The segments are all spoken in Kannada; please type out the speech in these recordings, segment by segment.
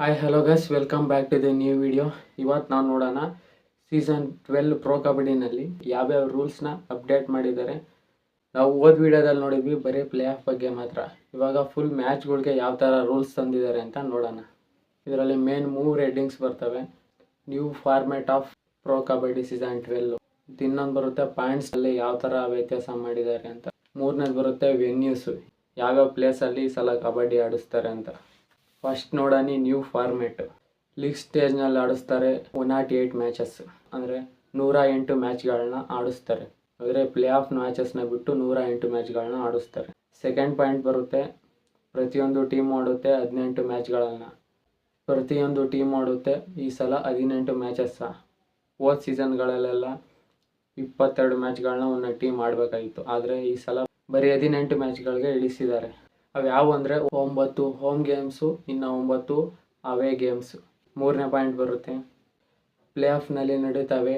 Hi hello guys welcome back to the new video ಇವತ್ತು ನಾವು ನೋಡೋಣ ಸೀಸನ್ ಟ್ವೆಲ್ ಪ್ರೋ ಕಬಡ್ಡಿನಲ್ಲಿ ಯಾವ್ಯಾವ ರೂಲ್ಸ್ನ ಅಪ್ಡೇಟ್ ಮಾಡಿದ್ದಾರೆ. ನಾವು ಓದ್ ವಿಡಿಯೋದಲ್ಲಿ ನೋಡಿದ್ವಿ, ಬರೀ ಪ್ಲೇ ಆಫ್ ಬಗ್ಗೆ ಮಾತ್ರ. ಇವಾಗ ಫುಲ್ ಮ್ಯಾಚ್ಗಳಿಗೆ ಯಾವ ಥರ ರೂಲ್ಸ್ ತಂದಿದ್ದಾರೆ ಅಂತ ನೋಡೋಣ. ಇದರಲ್ಲಿ ಮೇನ್ ಮೂರು ಹೆಡ್ಡಿಂಗ್ಸ್ ಬರ್ತವೆ. New format of pro kabaddi season twelve ಇನ್ನೊಂದು ಬರುತ್ತೆ ಪಾಯಿಂಟ್ಸಲ್ಲಿ ಯಾವ ಥರ ವ್ಯತ್ಯಾಸ ಮಾಡಿದ್ದಾರೆ ಅಂತ. ಮೂರನೇದು ಬರುತ್ತೆ ವೆನ್ಯೂಸ್ ಯಾವ್ಯಾವ ಪ್ಲೇಸಲ್ಲಿ ಈ ಸಲ ಕಬಡ್ಡಿ ಆಡಿಸ್ತಾರೆ ಅಂತ. ಫಸ್ಟ್ ನೋಡೋಣ ನ್ಯೂ ಫಾರ್ಮೇಟ್ ಲೀಗ್ ಸ್ಟೇಜ್ನಲ್ಲಿ ಆಡಿಸ್ತಾರೆ ಒನ್ ನಾಟ್ ಏಯ್ಟ್ ಮ್ಯಾಚಸ್ ಅಂದರೆ ನೂರ ಎಂಟು ಮ್ಯಾಚ್ಗಳನ್ನ ಆಡಿಸ್ತಾರೆ. ಅಂದರೆ ಪ್ಲೇ ಆಫ್ ಮ್ಯಾಚಸ್ನ ಬಿಟ್ಟು ನೂರ ಎಂಟು ಮ್ಯಾಚ್ಗಳನ್ನ ಆಡಿಸ್ತಾರೆ. ಸೆಕೆಂಡ್ ಪಾಯಿಂಟ್ ಬರುತ್ತೆ, ಪ್ರತಿಯೊಂದು ಟೀಮ್ ಆಡುತ್ತೆ ಹದಿನೆಂಟು ಮ್ಯಾಚ್ಗಳನ್ನು ಪ್ರತಿಯೊಂದು ಟೀಮ್ ಆಡುತ್ತೆ ಈ ಸಲ ಹದಿನೆಂಟು ಮ್ಯಾಚಸ್ಸ ಹೋದ ಸೀಸನ್ಗಳಲ್ಲೆಲ್ಲ ಇಪ್ಪತ್ತೆರಡು ಮ್ಯಾಚ್ಗಳನ್ನ ಒಂದು ಟೀಮ್ ಆಡಬೇಕಾಗಿತ್ತು. ಆದರೆ ಈ ಸಲ ಬರೀ ಹದಿನೆಂಟು ಮ್ಯಾಚ್ಗಳಿಗೆ ಇಳಿಸಿದ್ದಾರೆ. ಅವು ಯಾವುವು ಅಂದರೆ ಒಂಬತ್ತು ಹೋಮ್ ಗೇಮ್ಸು ಇನ್ನು ಒಂಬತ್ತು ಅವೇ ಗೇಮ್ಸ್ ಮೂರನೇ ಪಾಯಿಂಟ್ ಬರುತ್ತೆ. ಪ್ಲೇ ಆಫ್ನಲ್ಲಿ ನಡೀತವೆ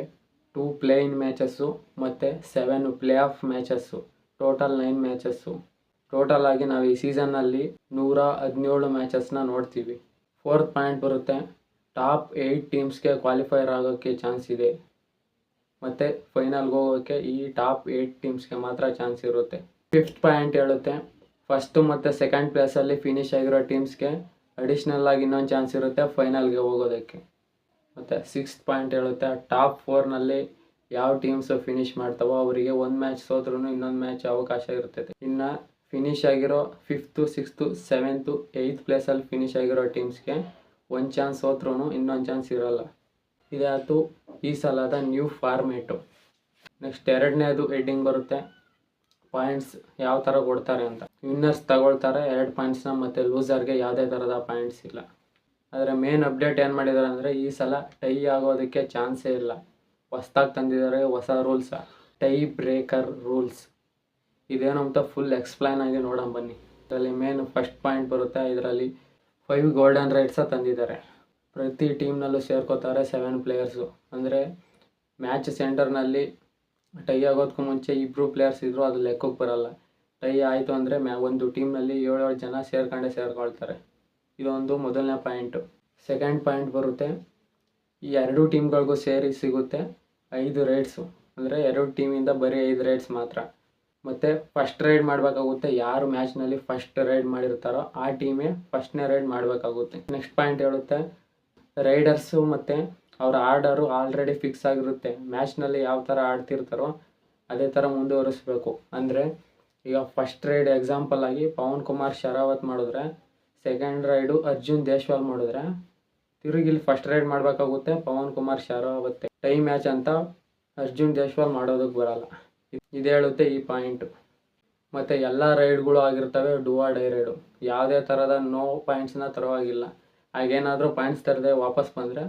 ಟೂ ಪ್ಲೇ ಇನ್ ಮ್ಯಾಚಸ್ಸು ಮತ್ತು seven play off matches total nine matches total ಆಗಿ ನಾವು ಈ ಸೀಸನ್ನಲ್ಲಿ ನೂರ ಹದಿನೇಳು ಮ್ಯಾಚಸ್ನ ನೋಡ್ತೀವಿ. ಫೋರ್ತ್ ಪಾಯಿಂಟ್ ಬರುತ್ತೆ. ಟಾಪ್ ಏಯ್ಟ್ ಟೀಮ್ಸ್ಗೆ ಕ್ವಾಲಿಫೈರ್ ಆಗೋಕ್ಕೆ ಚಾನ್ಸ್ ಇದೆ. ಮತ್ತು ಫೈನಲ್ಗೆ ಹೋಗೋಕ್ಕೆ ಈ ಟಾಪ್ ಏಯ್ಟ್ ಟೀಮ್ಸ್ಗೆ ಮಾತ್ರ ಚಾನ್ಸ್ ಇರುತ್ತೆ. ಫಿಫ್ತ್ ಪಾಯಿಂಟ್ ಹೇಳುತ್ತೆ. ಫಸ್ಟು ಮತ್ತು ಸೆಕೆಂಡ್ ಪ್ಲೇಸಲ್ಲಿ ಫಿನಿಶ್ ಆಗಿರೋ ಟೀಮ್ಸ್ಗೆ ಅಡಿಷ್ನಲ್ ಆಗಿ ಇನ್ನೊಂದು ಚಾನ್ಸ್ ಇರುತ್ತೆ ಫೈನಲ್ಗೆ ಹೋಗೋದಕ್ಕೆ. ಮತ್ತು ಸಿಕ್ಸ್ತ್ ಪಾಯಿಂಟ್ ಹೇಳುತ್ತೆ ಟಾಪ್ ಫೋರ್ನಲ್ಲಿ ಯಾವ ಟೀಮ್ಸು ಫಿನಿಶ್ ಮಾಡ್ತಾವೋ ಅವರಿಗೆ ಒಂದು ಮ್ಯಾಚ್ ಸೋತ್ರೂ ಇನ್ನೊಂದು ಮ್ಯಾಚ್ ಅವಕಾಶ ಇರುತ್ತೆ ಇನ್ನು ಫಿನಿಶ್ ಆಗಿರೋ ಫಿಫ್ತು ಸಿಕ್ಸ್ತು ಸೆವೆಂತು ಏಯ್ತ್ ಪ್ಲೇಸಲ್ಲಿ ಫಿನಿಶ್ ಆಗಿರೋ ಟೀಮ್ಸ್ಗೆ ಒಂದು ಚಾನ್ಸ್ ಸೋತ್ರೂ ಇನ್ನೊಂದು ಚಾನ್ಸ್ ಇರೋಲ್ಲ. ಇದಾಯಿತು ಈ ಸಲದ ನ್ಯೂ ಫಾರ್ಮೇಟು ನೆಕ್ಸ್ಟ್ ಎರಡನೇದು ಎಡ್ಡಿಂಗ್ ಬರುತ್ತೆ. ಪಾಯಿಂಟ್ಸ್ ಯಾವ ಥರ ಕೊಡ್ತಾರೆ ಅಂತ. ವಿನ್ನರ್ಸ್ ತಗೊಳ್ತಾರೆ, ಎರಡು ಪಾಯಿಂಟ್ಸ್ನ ಮತ್ತು ಲೂಸರ್ಗೆ ಯಾವುದೇ ಥರದ ಪಾಯಿಂಟ್ಸ್ ಇಲ್ಲ. ಆದರೆ ಮೇನ್ ಅಪ್ಡೇಟ್ ಏನು ಮಾಡಿದ್ದಾರೆ ಅಂದರೆ ಈ ಸಲ ಟೈ ಆಗೋದಕ್ಕೆ ಚಾನ್ಸೇ ಇಲ್ಲ. ಹೊಸ್ದಾಗಿ ತಂದಿದ್ದಾರೆ ಹೊಸ ರೂಲ್ಸ ಟೈ ಬ್ರೇಕರ್ ರೂಲ್ಸ್ ಇದೇನು ಅಂತ ಫುಲ್ ಎಕ್ಸ್ಪ್ಲೈನ್ ಆಗಿ ನೋಡೋಣ ಬನ್ನಿ. ಇದರಲ್ಲಿ ಮೇನ್ ಫಸ್ಟ್ ಪಾಯಿಂಟ್ ಬರುತ್ತೆ, ಇದರಲ್ಲಿ ಫೈವ್ ಗೋಲ್ಡನ್ ರೈಟ್ಸ ತಂದಿದ್ದಾರೆ. ಪ್ರತಿ ಟೀಮ್ನಲ್ಲೂ ಸೇರ್ಕೋತಾರೆ ಸೆವೆನ್ ಪ್ಲೇಯರ್ಸು ಅಂದರೆ ಮ್ಯಾಚ್ ಸೆಂಟರ್ನಲ್ಲಿ ಟೈ ಆಗೋದಕ್ಕೂ ಮುಂಚೆ ಇಬ್ಬರು ಪ್ಲೇಯರ್ಸ್ ಇದ್ದರು ಅದು ಲೆಕ್ಕಕ್ಕೆ ಬರಲ್ಲ. ಟೈ ಆಯಿತು ಅಂದರೆ ಮ್ಯಾ, ಒಂದು ಟೀಮ್ನಲ್ಲಿ ಏಳೇಳು ಜನ ಸೇರ್ಕೊಂಡೇ ಸೇರ್ಕೊಳ್ತಾರೆ. ಇದೊಂದು ಮೊದಲನೇ ಪಾಯಿಂಟು ಸೆಕೆಂಡ್ ಪಾಯಿಂಟ್ ಬರುತ್ತೆ. ಈ ಎರಡು ಟೀಮ್ಗಳಿಗೂ ಸೇರಿ ಸಿಗುತ್ತೆ ಐದು ರೈಡ್ಸು ಅಂದರೆ ಎರಡು ಟೀಮಿಂದ ಬರೀ ಐದು ರೈಡ್ಸ್ ಮಾತ್ರ. ಮತ್ತು ಫಸ್ಟ್ ರೈಡ್ ಮಾಡಬೇಕಾಗುತ್ತೆ ಯಾರು ಮ್ಯಾಚ್ನಲ್ಲಿ ಫಸ್ಟ್ ರೈಡ್ ಮಾಡಿರ್ತಾರೋ ಆ ಟೀಮೇ ಫಸ್ಟ್ನೇ ರೈಡ್ ಮಾಡಬೇಕಾಗುತ್ತೆ. ನೆಕ್ಸ್ಟ್ ಪಾಯಿಂಟ್ ಹೇಳುತ್ತೆ. ರೈಡರ್ಸು ಮತ್ತು ಅವ್ರ ಆರ್ಡರು ಆಲ್ರೆಡಿ ಫಿಕ್ಸ್ ಆಗಿರುತ್ತೆ. ಮ್ಯಾಚ್ನಲ್ಲಿ ಯಾವ ಥರ ಆಡ್ತಿರ್ತಾರೋ ಅದೇ ಥರ ಮುಂದುವರಿಸ್ಬೇಕು. ಅಂದರೆ ಈಗ ಫಸ್ಟ್ ರೈಡ್ ಎಕ್ಸಾಂಪಲ್ ಆಗಿ ಪವನ್ ಕುಮಾರ್ ಶರಾವತ್ ಮಾಡಿದ್ರೆ ಸೆಕೆಂಡ್ ರೈಡು ಅರ್ಜುನ್ ದೇಶ್ವಾಲ್ ಮಾಡಿದ್ರೆ, ತಿರುಗಿ ಇಲ್ಲಿ ಫಸ್ಟ್ ರೈಡ್ ಮಾಡಬೇಕಾಗುತ್ತೆ ಪವನ್ ಕುಮಾರ್ ಶರಾವತ್. ಟೈ ಮ್ಯಾಚ್ ಅಂತ ಅರ್ಜುನ್ ದೇಶ್ವಾಲ್ ಮಾಡೋದಕ್ಕೆ ಬರಲ್ಲ. ಇದು ಹೇಳುತ್ತೆ ಈ ಪಾಯಿಂಟು ಮತ್ತು ಎಲ್ಲ ರೈಡ್ಗಳು ಆಗಿರ್ತವೆ ಡುವಾ ಡೈ ರೈಡು ಯಾವುದೇ ಥರದ ನೋ ಪಾಯಿಂಟ್ಸ್ನ ತರೋವಾಗಿಲ್ಲ. ಹಾಗೇನಾದರೂ ಪಾಯಿಂಟ್ಸ್ ತರದೆ ವಾಪಸ್ ಬಂದರೆ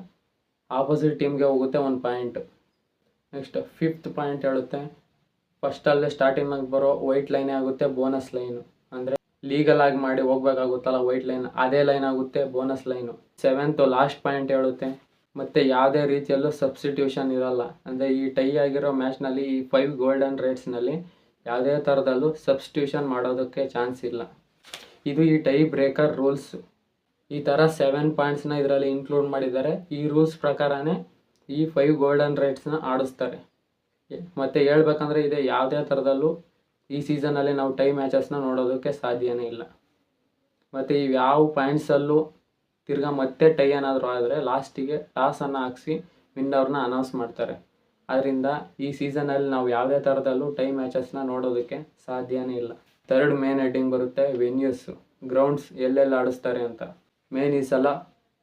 ಆಪೋಸಿಟ್ ಟೀಮ್ಗೆ ಹೋಗುತ್ತೆ ಒಂದು ಪಾಯಿಂಟ್ ನೆಕ್ಸ್ಟ್ ಫಿಫ್ತ್ ಪಾಯಿಂಟ್ ಹೇಳುತ್ತೆ. ಫಸ್ಟಲ್ಲೇ ಸ್ಟಾರ್ಟಿಂಗ್ ಬರೋ ವೈಟ್ ಲೈನೇ ಆಗುತ್ತೆ ಬೋನಸ್ ಲೈನು ಅಂದರೆ ಲೀಗಲ್ ಆಗಿ ಮಾಡಿ ಹೋಗ್ಬೇಕಾಗುತ್ತಲ್ಲ ವೈಟ್ ಲೈನ್ ಅದೇ ಲೈನ್ ಆಗುತ್ತೆ bonus line seventh last point ಹೇಳುತ್ತೆ. ಮತ್ತು ಯಾವುದೇ ರೀತಿಯಲ್ಲೂ ಸಬ್ಸ್ಟಿಟ್ಯೂಷನ್ ಇರಲ್ಲ. ಅಂದರೆ ಈ ಟೈ ಆಗಿರೋ ಮ್ಯಾಚ್ನಲ್ಲಿ ಈ ಫೈವ್ ಗೋಲ್ಡನ್ ರೇಟ್ಸ್ನಲ್ಲಿ ಯಾವುದೇ ಥರದಲ್ಲೂ ಸಬ್ಸ್ಟಿಟ್ಯೂಷನ್ ಮಾಡೋದಕ್ಕೆ ಚಾನ್ಸ್ ಇಲ್ಲ. ಇದು ಈ ಟೈ ಬ್ರೇಕರ್ ರೂಲ್ಸ್ ಈ ಥರ ಸೆವೆನ್ ಪಾಯಿಂಟ್ಸ್ನ ಇದರಲ್ಲಿ ಇನ್ಕ್ಲೂಡ್ ಮಾಡಿದ್ದಾರೆ. ಈ ರೂಲ್ಸ್ ಪ್ರಕಾರನೇ ಈ ಫೈವ್ ಗೋಲ್ಡನ್ ರೈಟ್ಸ್ನ ಆಡಿಸ್ತಾರೆ. ಮತ್ತು ಹೇಳ್ಬೇಕಂದ್ರೆ ಇದೆ ಯಾವುದೇ ಥರದಲ್ಲೂ ಈ ಸೀಸನಲ್ಲಿ ನಾವು ಟೈ ಮ್ಯಾಚಸ್ನ ನೋಡೋದಕ್ಕೆ ಸಾಧ್ಯನೇ ಇಲ್ಲ. ಮತ್ತು ಇವು ಯಾವ ಪಾಯಿಂಟ್ಸಲ್ಲೂ ತಿರ್ಗಾ ಮತ್ತೆ ಟೈ ಏನಾದರೂ ಆದರೆ ಲಾಸ್ಟಿಗೆ ಟಾಸನ್ನು ಹಾಕ್ಸಿ ವಿನ್ನರ್ನ ಅನೌನ್ಸ್ ಮಾಡ್ತಾರೆ. ಅದರಿಂದ ಈ ಸೀಸನಲ್ಲಿ ನಾವು ಯಾವುದೇ ಥರದಲ್ಲೂ ಟೈ ಮ್ಯಾಚಸ್ನ ನೋಡೋದಕ್ಕೆ ಸಾಧ್ಯನೇ ಇಲ್ಲ. ಥರ್ಡ್ ಮೇನ್ ಹೆಡ್ಡಿಂಗ್ ಬರುತ್ತೆ ವೆನ್ಯೂಸು ಗ್ರೌಂಡ್ಸ್ ಎಲ್ಲೆಲ್ಲಿ ಆಡಿಸ್ತಾರೆ ಅಂತ. ಮೇನ್ ಈ ಸಲ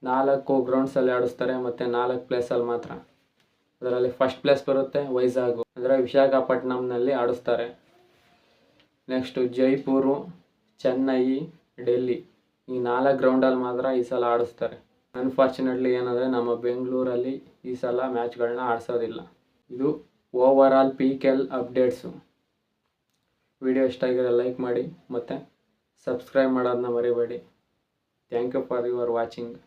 ನಾಲ್ಕು ಗ್ರೌಂಡ್ಸಲ್ಲಿ ಆಡಿಸ್ತಾರೆ ಮತ್ತು ನಾಲ್ಕು ಪ್ಲೇಸಲ್ಲಿ ಮಾತ್ರ. ಅದರಲ್ಲಿ ಫಸ್ಟ್ ಪ್ಲೇಸ್ ಬರುತ್ತೆ, ವೈಜಾಗು. ಅಂದರೆ ವಿಶಾಖಪಟ್ಟಣಂನಲ್ಲಿ ಆಡಿಸ್ತಾರೆ. ನೆಕ್ಸ್ಟು ಜೈಪುರು, ಚೆನ್ನೈ, ಡೆಲ್ಲಿ. ಈ ನಾಲ್ಕು ಗ್ರೌಂಡಲ್ಲಿ ಮಾತ್ರ ಈ ಸಲ ಆಡಿಸ್ತಾರೆ. ಅನ್ಫಾರ್ಚುನೇಟ್ಲಿ ಏನಂದರೆ ನಮ್ಮ ಬೆಂಗಳೂರಲ್ಲಿ ಈ ಸಲ ಮ್ಯಾಚ್ಗಳನ್ನ ಆಡಿಸೋದಿಲ್ಲ. ಇದು over all P KL updates video ಇಷ್ಟ ಆಗಿರೋ ಲೈಕ್ ಮಾಡಿ ಮತ್ತು ಸಬ್ಸ್ಕ್ರೈಬ್ ಮಾಡೋದನ್ನ ಮರಿಬೇಡಿ. Thank you for your watching.